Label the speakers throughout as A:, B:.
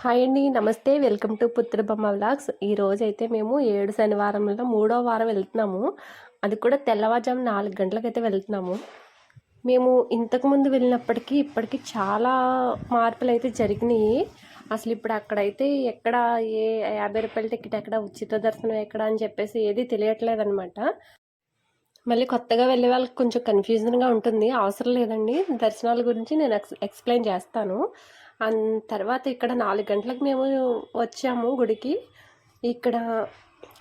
A: Hi అండి నమస్తే. Welcome to Putrabomma vlogs. ఈ రోజు అయితే మేము ఏడు శనివారంలో మూడో వారం వెళ్తున్నాము. అది కూడా తెల్లవారుజాము నాలుగు గంటలకైతే వెళ్తున్నాము. మేము ఇంతకుముందు వెళ్ళినప్పటికీ ఇప్పటికీ చాలా మార్పులు అయితే జరిగినాయి. అసలు ఇప్పుడు అక్కడైతే ఎక్కడ ఏ యాభై రూపాయల టికెట్ ఎక్కడ ఉచిత దర్శనం ఎక్కడ అని చెప్పేసి ఏది తెలియట్లేదు అనమాట మళ్ళీ కొత్తగా వెళ్ళే వాళ్ళకి కొంచెం కన్ఫ్యూజన్గా ఉంటుంది. అవసరం లేదండి. దర్శనాల గురించి నేను ఎక్స్ ఎక్స్ప్లెయిన్ చేస్తాను. తర్వాత ఇక్కడ నాలుగు గంటలకు మేము వచ్చాము గుడికి. ఇక్కడ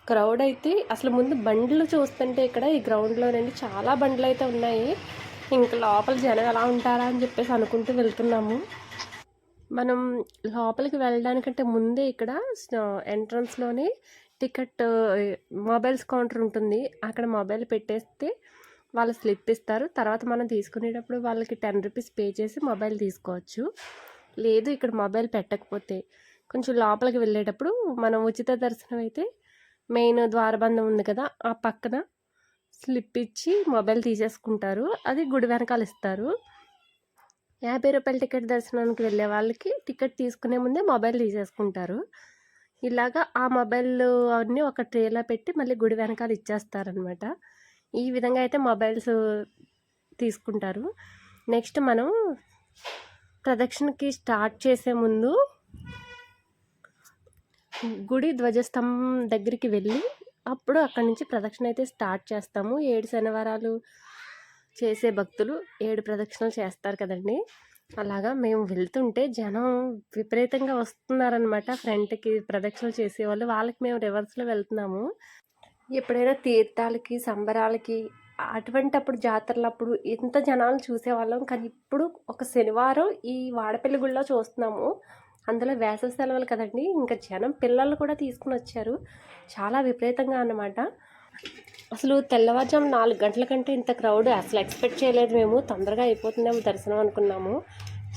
A: క్రౌడ్ అయితే అసలు ముందు బండ్లు చూస్తుంటే ఇక్కడ ఈ గ్రౌండ్లో నుండి చాలా బండ్లు అయితే ఉన్నాయి. ఇంకా లోపల జనం ఎలా ఉంటారా అని చెప్పేసి అనుకుంటూ వెళ్తున్నాము. మనం లోపలికి వెళ్ళడానికంటే ముందే ఇక్కడ ఎంట్రన్స్లోనే టికెట్ మొబైల్స్ కౌంటర్ ఉంటుంది. అక్కడ మొబైల్ పెట్టేస్తే వాళ్ళు స్లిప్ ఇస్తారు. తర్వాత మనం తీసుకునేటప్పుడు వాళ్ళకి టెన్ రూపీస్ పే చేసి మొబైల్ తీసుకోవచ్చు. లేదు ఇక్కడ మొబైల్ పెట్టకపోతే. కొంచెం లోపలికి వెళ్ళేటప్పుడు మనం ఉచిత దర్శనం అయితే మెయిన్ ద్వారబంధం ఉంది కదా ఆ పక్కన స్లిప్ ఇచ్చి మొబైల్ తీసేసుకుంటారు. అది గుడి వెనకాల ఇస్తారు. యాభై రూపాయల టికెట్ దర్శనానికి వెళ్ళే వాళ్ళకి టికెట్ తీసుకునే ముందే మొబైల్ తీసేసుకుంటారు. ఇలాగా ఆ మొబైల్ అన్నీ ఒక ట్రేలో పెట్టి మళ్ళీ గుడి వెనకాల ఇచ్చేస్తారనమాట ఈ విధంగా అయితే మొబైల్స్ తీసుకుంటారు. నెక్స్ట్ మనం ప్రదక్షిణకి స్టార్ట్ చేసే ముందు గుడి ధ్వజస్తంభం దగ్గరికి వెళ్ళి అప్పుడు అక్కడి నుంచి ప్రదక్షిణ అయితే స్టార్ట్ చేస్తాము. ఏడు శనివారాలు చేసే భక్తులు ఏడు ప్రదక్షిణలు చేస్తారు కదండి. అలాగా మేము వెళ్తుంటే జనం విపరీతంగా వస్తున్నారనమాట ఫ్రంట్కి ప్రదక్షిణలు చేసేవాళ్ళు. వాళ్ళకి మేము రివర్స్లో వెళ్తున్నాము. ఎప్పుడైనా తీర్థాలకి సంబరాలకి అటువంటప్పుడు జాతరలప్పుడు ఇంత జనాలు చూసేవాళ్ళం. కానీ ఇప్పుడు ఒక శనివారం ఈ వాడపల్లి గుళ్ళో చూస్తున్నాము. అందులో వేసవి సెలవులు కదండి. ఇంకా జనం పిల్లలు కూడా తీసుకుని వచ్చారు. చాలా విపరీతంగా అన్నమాట. అసలు తెల్లవారుజాము నాలుగు గంటల కంటే ఇంత క్రౌడ్ అసలు ఎక్స్పెక్ట్ చేయలేదు మేము. తొందరగా అయిపోతుందేమో దర్శనం అనుకున్నాము.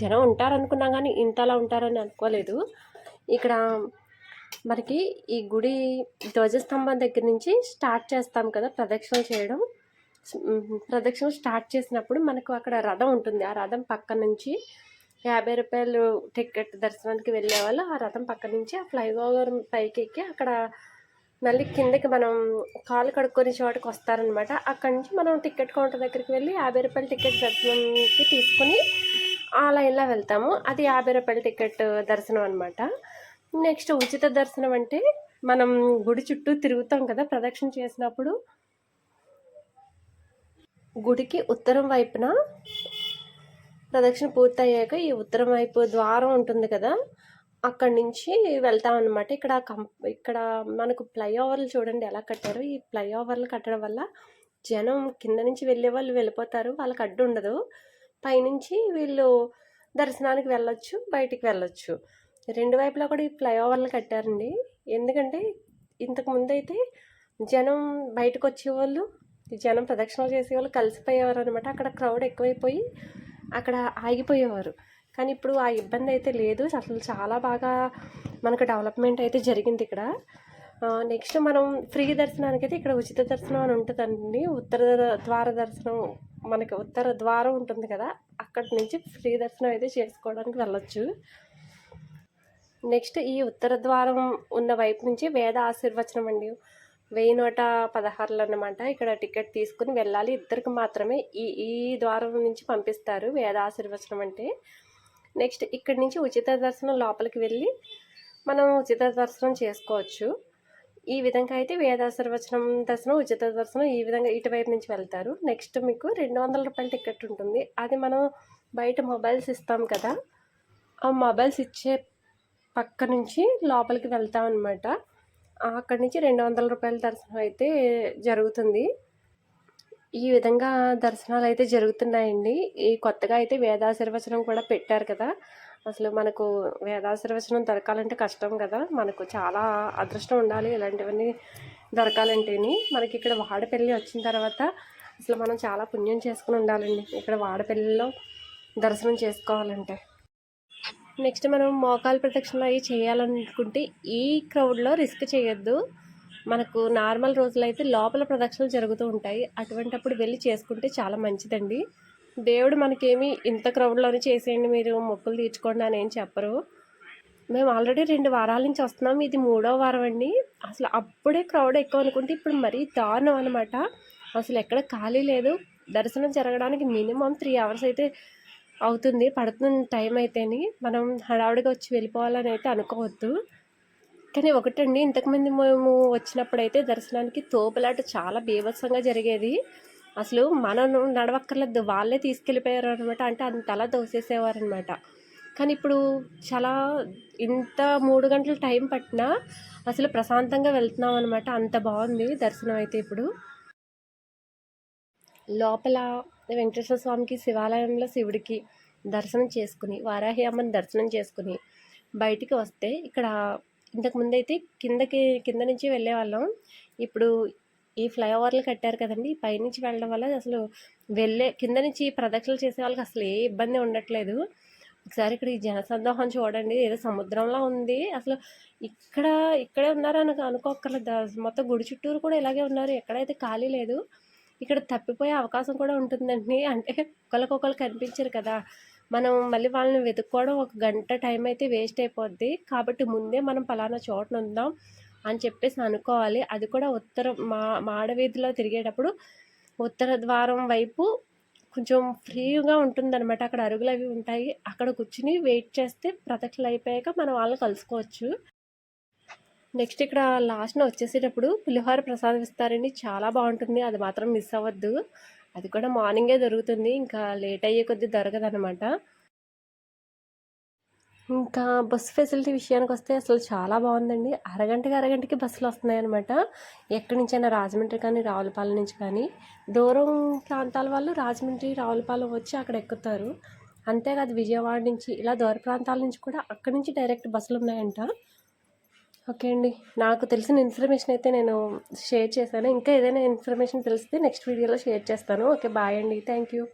A: జనం ఉంటారనుకున్నాం కానీ ఇంతలా ఉంటారని అనుకోలేదు. ఇక్కడ మనకి ఈ గుడి ధ్వజస్తంభం దగ్గర నుంచి స్టార్ట్ చేస్తాం కదా ప్రదక్షిణలు చేయడం. ప్రదక్షిణ స్టార్ట్ చేసినప్పుడు మనకు అక్కడ రథం ఉంటుంది. ఆ రథం పక్క నుంచి యాభై రూపాయలు టికెట్ దర్శనానికి వెళ్ళే వాళ్ళు ఆ రథం పక్క నుంచి ఆ ఫ్లైఓవర్ పైకి ఎక్కి అక్కడ మళ్ళీ కిందకి మనం కాలు కడుక్కొని చోటుకి వస్తారనమాట అక్కడి నుంచి మనం టికెట్ కౌంటర్ దగ్గరికి వెళ్ళి యాభై రూపాయల టికెట్ దర్శనంకి తీసుకుని ఆ లైన్లో వెళ్తాము. అది యాభై రూపాయల టికెట్ దర్శనం అనమాట నెక్స్ట్ ఉచిత దర్శనం అంటే మనం గుడి చుట్టూ తిరుగుతాం కదా ప్రదక్షిణ చేసినప్పుడు గుడికి ఉత్తరం వైపున ప్రదక్షిణ పూర్తయ్యాక ఈ ఉత్తరం వైపు ద్వారం ఉంటుంది కదా అక్కడి నుంచి వెళ్తాం అనమాట ఇక్కడ కం ఇక్కడ మనకు ఫ్లైఓవర్లు చూడండి ఎలా కట్టారు. ఈ ఫ్లైఓవర్లు కట్టడం వల్ల జనం కింద నుంచి వెళ్ళే వాళ్ళు వెళ్ళిపోతారు. వాళ్ళకి అడ్డు ఉండదు. పైనుంచి వీళ్ళు దర్శనానికి వెళ్ళొచ్చు బయటికి వెళ్ళొచ్చు. రెండు వైపులా కూడా ఈ ఫ్లైఓవర్లు కట్టారండి. ఎందుకంటే ఇంతకు ముందు అయితే జనం బయటకు వచ్చేవాళ్ళు జనం ప్రదక్షిణలు చేసేవాళ్ళు కలిసిపోయేవారు అనమాట అక్కడ క్రౌడ్ ఎక్కువైపోయి అక్కడ ఆగిపోయేవారు. కానీ ఇప్పుడు ఆ ఇబ్బంది అయితే లేదు. అసలు చాలా బాగా మనకు డెవలప్మెంట్ అయితే జరిగింది ఇక్కడ. నెక్స్ట్ మనం ఫ్రీ దర్శనానికి అయితే ఇక్కడ ఉచిత దర్శనం అని ఉంటుందండి. ఉత్తర ద్వార దర్శనం మనకి ఉత్తర ద్వారం ఉంటుంది కదా అక్కడి నుంచి ఫ్రీ దర్శనం అయితే చేసుకోవడానికి వెళ్ళొచ్చు. నెక్స్ట్ ఈ ఉత్తర ద్వారం ఉన్న వైపు నుంచి వేద ఆశీర్వచనం అండి. వెయ్యి నూట పదహారులు అన్నమాట ఇక్కడ టికెట్ తీసుకుని వెళ్ళాలి. ఇద్దరికి మాత్రమే ఈ ఈ ద్వారం నుంచి పంపిస్తారు వేదాశీర్వచనం అంటే. నెక్స్ట్ ఇక్కడి నుంచి ఉచిత దర్శనం లోపలికి వెళ్ళి మనం ఉచిత దర్శనం చేసుకోవచ్చు. ఈ విధంగా అయితే వేదాశీర్వచనం దర్శనం ఉచిత దర్శనం ఈ విధంగా ఇటువైపు నుంచి వెళ్తారు. నెక్స్ట్ మీకు రెండు వందల రూపాయల టికెట్ ఉంటుంది. అది మనం బయట మొబైల్స్ ఇస్తాం కదా ఆ మొబైల్స్ ఇచ్చే పక్క నుంచి లోపలికి వెళ్తాం అనమాట అక్కడి నుంచి రెండు వందల రూపాయల దర్శనం అయితే జరుగుతుంది. ఈ విధంగా దర్శనాలు అయితే జరుగుతున్నాయండి. ఈ కొత్తగా అయితే వేదాశీర్వచనం కూడా పెట్టారు కదా. అసలు మనకు వేదాశీర్వచనం దొరకాలంటే కష్టం కదా. మనకు చాలా అదృష్టం ఉండాలి ఇలాంటివన్నీ దొరకాలంటేని. మనకి ఇక్కడ వాడపల్లి వచ్చిన తర్వాత అసలు మనం చాలా పుణ్యం చేసుకుని ఉండాలండి. ఇక్కడ వాడపల్లిలో దర్శనం చేసుకోవాలంటే. నెక్స్ట్ మనం మోకాలు ప్రదక్షిణలు అవి చేయాలనుకుంటే ఈ క్రౌడ్లో రిస్క్ చేయొద్దు. మనకు నార్మల్ రోజులైతే లోపల ప్రదక్షిణలు జరుగుతూ ఉంటాయి. అటువంటప్పుడు వెళ్ళి చేసుకుంటే చాలా మంచిదండి. దేవుడు మనకేమి ఇంత క్రౌడ్లోనే చేసేయండి మీరు మొక్కులు తీర్చుకోండి అని ఏం చెప్పరు. మేము ఆల్రెడీ రెండు వారాల నుంచి వస్తున్నాం. ఇది మూడో వారం అండి. అసలు అప్పుడే క్రౌడ్ ఎక్కువ అనుకుంటే ఇప్పుడు మరీ దారుణం అనమాట అసలు ఎక్కడ ఖాళీ లేదు. దర్శనం జరగడానికి మినిమం త్రీ అవర్స్ అయితే అవుతుంది. పడుతున్న టైం అయితేని మనం హడావుడిగా వచ్చి వెళ్ళిపోవాలని అయితే అనుకోవద్దు. కానీ ఒకటండి ఇంతకుముందు మేము వచ్చినప్పుడైతే దర్శనానికి తోపులాట చాలా బీభత్సంగా జరిగేది. అసలు మనం నడవక్కర్లేదు వాళ్ళే తీసుకెళ్ళిపోయారు అనమాట అంటే అంతలా దోసేసేవారు అనమాట కానీ ఇప్పుడు చాలా ఇంత మూడు గంటల టైం పట్టినా అసలు ప్రశాంతంగా వెళ్తున్నాం అనమాట అంత బాగుంది దర్శనం అయితే ఇప్పుడు. లోపల వెంకటేశ్వర స్వామికి శివాలయంలో శివుడికి దర్శనం చేసుకుని వారాహి అమ్మని దర్శనం చేసుకుని బయటికి వస్తే ఇక్కడ ఇంతకుముందు అయితే కిందకి కింద నుంచి వెళ్ళే వాళ్ళం. ఇప్పుడు ఈ ఫ్లైఓవర్లు కట్టారు కదండి పైనుంచి వెళ్ళడం వల్ల అసలు వెళ్ళే కింద నుంచి ప్రదక్షిణలు చేసే వాళ్ళకి అసలు ఏ ఇబ్బంది ఉండట్లేదు. ఒకసారి ఇక్కడ ఈ జనసందోహం చూడండి ఏదో సముద్రంలో ఉంది. అసలు ఇక్కడ ఇక్కడే ఉన్నారని అనుకోక్కర్లేదు. మొత్తం గుడి చుట్టూరు కూడా ఇలాగే ఉన్నారు. ఎక్కడైతే ఖాళీ లేదు ఇక్కడ తప్పిపోయే అవకాశం కూడా ఉంటుందండి. అంటే ఒకరికొకరు కనిపించరు కదా. మనం మళ్ళీ వాళ్ళని వెతుక్కోవడం ఒక గంట టైం అయితే వేస్ట్ అయిపోద్ది. కాబట్టి ముందే మనం పలానా చోటన ఉందాం అని చెప్పేసి అనుకోవాలి. అది కూడా ఉత్తర మా మాడవీధిలో తిరిగేటప్పుడు ఉత్తర ద్వారం వైపు కొంచెం ఫ్రీగా ఉంటుందన్నమాట. అక్కడ అరుగులు అవి ఉంటాయి. అక్కడ కూర్చుని వెయిట్ చేస్తే ప్రదక్షిణలు అయిపోయాక మనం వాళ్ళని కలుసుకోవచ్చు. నెక్స్ట్ ఇక్కడ లాస్ట్న వచ్చేసేటప్పుడు పులిహోర ప్రసాదం ఇస్తారండి చాలా బాగుంటుంది. అది మాత్రం మిస్ అవ్వద్దు. అది కూడా మార్నింగే దొరుకుతుంది. ఇంకా లేట్ అయ్యే కొద్దీ దొరకదనమాట ఇంకా బస్సు ఫెసిలిటీ విషయానికి వస్తే అసలు చాలా బాగుందండి. అరగంటకి అరగంటకి బస్సులు వస్తున్నాయి అనమాట ఎక్కడి నుంచైనా రాజమండ్రి కానీ రావులపాలెం నుంచి కానీ. దూరం ప్రాంతాల వాళ్ళు రాజమండ్రి రావులపాలెం వచ్చి అక్కడ ఎక్కుతారు. అంతేకాదు విజయవాడ నుంచి ఇలా దూర ప్రాంతాల నుంచి కూడా అక్కడి నుంచి డైరెక్ట్ బస్సులు ఉన్నాయంట. ఓకే అండి. నాకు తెలిసిన ఇన్ఫర్మేషన్ అయితే నేను షేర్ చేశాను. ఇంకా ఏదైనా ఇన్ఫర్మేషన్ తెలిస్తే నెక్స్ట్ వీడియోలో షేర్ చేస్తాను. ఓకే బాయ్ అండి. Thank you.